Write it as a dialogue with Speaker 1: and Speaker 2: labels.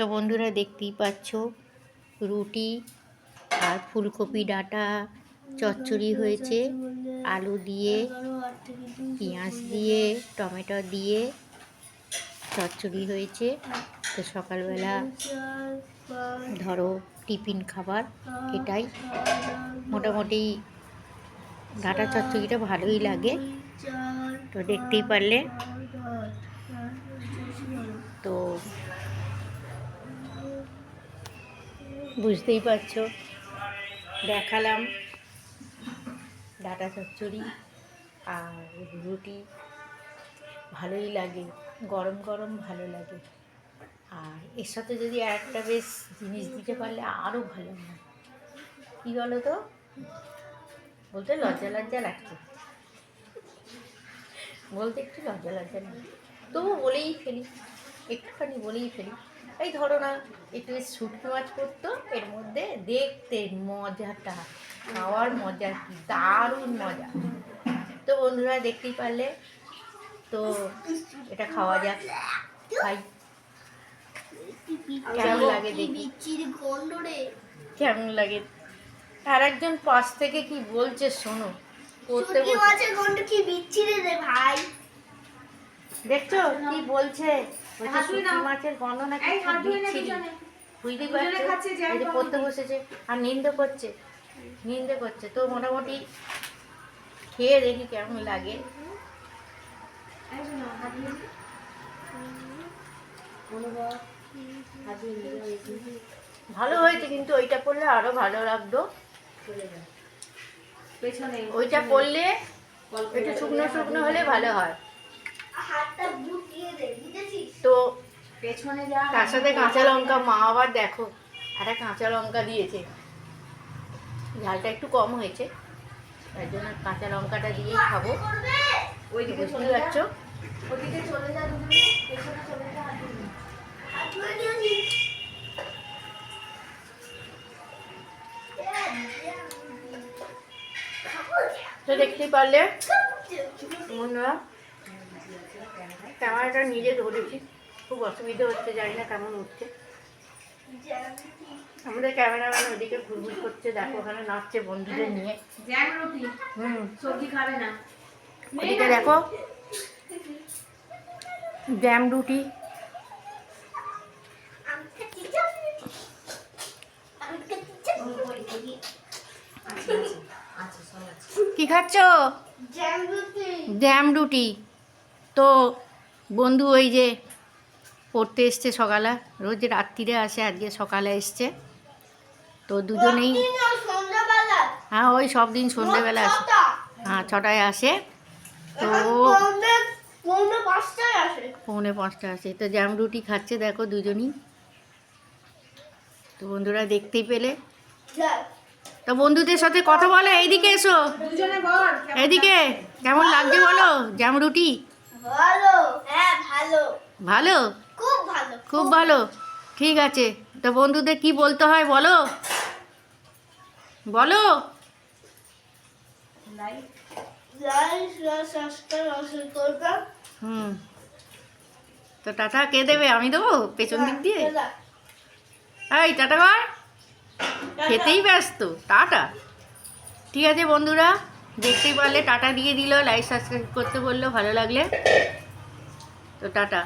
Speaker 1: তো বন্ধুরা দেখতেই পাচ্ছ, রুটি আর ফুলকপি ডাঁটা, চচ্চড়ি হয়েছে, আলু দিয়ে, পেঁয়াজ দিয়ে, টমেটো দিয়ে চচ্চড়ি হয়েছে। তো সকালবেলা ধরো টিফিন খাবার, এটাই। মোটামুটি ডাঁটা চচ্চড়িটা ভালোই লাগে, তো দেখতেই পারলে। তো বুঝতেই পারছ। দেখালাম ডাটা চচ্চড়ি আর রুটি। ভালোই লাগে, গরম গরম ভালো লাগে। আর এর সাথে যদি একটা বেশ জিনিস দিতে পারলে আরও ভালো হয়। কী বলো তো বলতে লজ্জা লজ্জা লাগছে। বলতে একটু লজ্জা লজ্জা লাগে। তবু বলেই ফেলি, একটুখানি বলেই ফেলি। এই ধরো না একটু শুটকি মাছ করতো এর মধ্যে দেখতে মজাটা খাওয়ার মজা কি দারুণ মজা। তো বন্ধুরা দেখতেই পারলে তো এটা খাওয়া যাক। খাই কেমন লাগে দেখি। কেমন লাগে। আর একজন পাশ থেকে কি বলছে শোনো করতে
Speaker 2: গন্ধ কি বিচ্ছিরি রে ভাই।
Speaker 1: দেখছ কি বলছে? মাছের গন্ধ নাকি পারছ? পড়তে বসেছে আর নিন্দে করছে। নিন্দে করছে। তো মোটামুটি খেয়ে দেখি কেমন লাগে। ভালো হয়েছে কিন্তু ওইটা করলে আরও ভালো লাগতো। ওইটা করলে
Speaker 3: গল্প
Speaker 1: একটু শুকনো শুকনো হলে ভালো হয়। তো
Speaker 3: পেছনে যা।
Speaker 1: তার সাথে কাঁচা লঙ্কা মা আবার দেখো একটা কাঁচা লঙ্কা দিয়েছে। ঝালটা একটু কম হয়েছে তার জন্য কাঁচা লঙ্কাটা দিয়েই খাব।
Speaker 3: ওইদিকে চলে যা।
Speaker 1: পারছ?
Speaker 3: ওইদিকে চলে যা পেছনে চলে যা হাত ধুয়ে নে।
Speaker 2: হাত
Speaker 1: তো দেখতেই পারলে বন্ধুরা ক্যামেরাটা নিজে ধরেছি। খুব অসুবিধা হচ্ছে জানি না কেমন উঠছে আমাদের ক্যামেরাম্যান ওদিকে ঘুরঘুর করছে দেখো ওখানে নাচছে বন্ধুদের নিয়ে। হুম।
Speaker 3: সবজি খাবে না
Speaker 1: ওদিকে দেখো। জ্যাম রুটি। কি খাচ্ছ?
Speaker 2: জ্যাম রুটি।
Speaker 1: তো বন্ধু ওই যে পড়তে এসছে সকালে রোজ রাত্রিরে আসে আজকে সকালে এসছে। তো দুজনেই হ্যাঁ ওই সব দিন সন্ধেবেলা আসে। হ্যাঁ ছটায় আসে। তো
Speaker 2: পৌনে পৌনে পাঁচটায় আসে।
Speaker 1: পাঁচটা আসে। তো জ্যাম রুটি খাচ্ছে দেখো দুজনই। তো বন্ধুরা দেখতেই পেলে। তো বন্ধুদের সাথে কথা বলে এইদিকে এসো।
Speaker 3: দুজনে বল কেমন
Speaker 1: এইদিকে কেমন লাগছে বলো? জ্যাম রুটি?
Speaker 2: ভালো। হ্যাঁ ভালো।
Speaker 1: ভালো?
Speaker 2: খুব ভালো।
Speaker 1: খুব ভালো। ঠিক আছে। তো বন্ধুদের কি বলতে হয় বলো? বলো। হুম। তো টাটা কে দেবে? আমি দেবো? পেছন দিক দিয়ে? এই টাটা কর। খেতেই ব্যস্ত। টাটা। ঠিক আছে বন্ধুরা। দেখতেই পারলে টাটা দিয়ে দিল লাইক সাবস্ক্রাইব করতে বলল ভালো লাগলে। তো টাটা।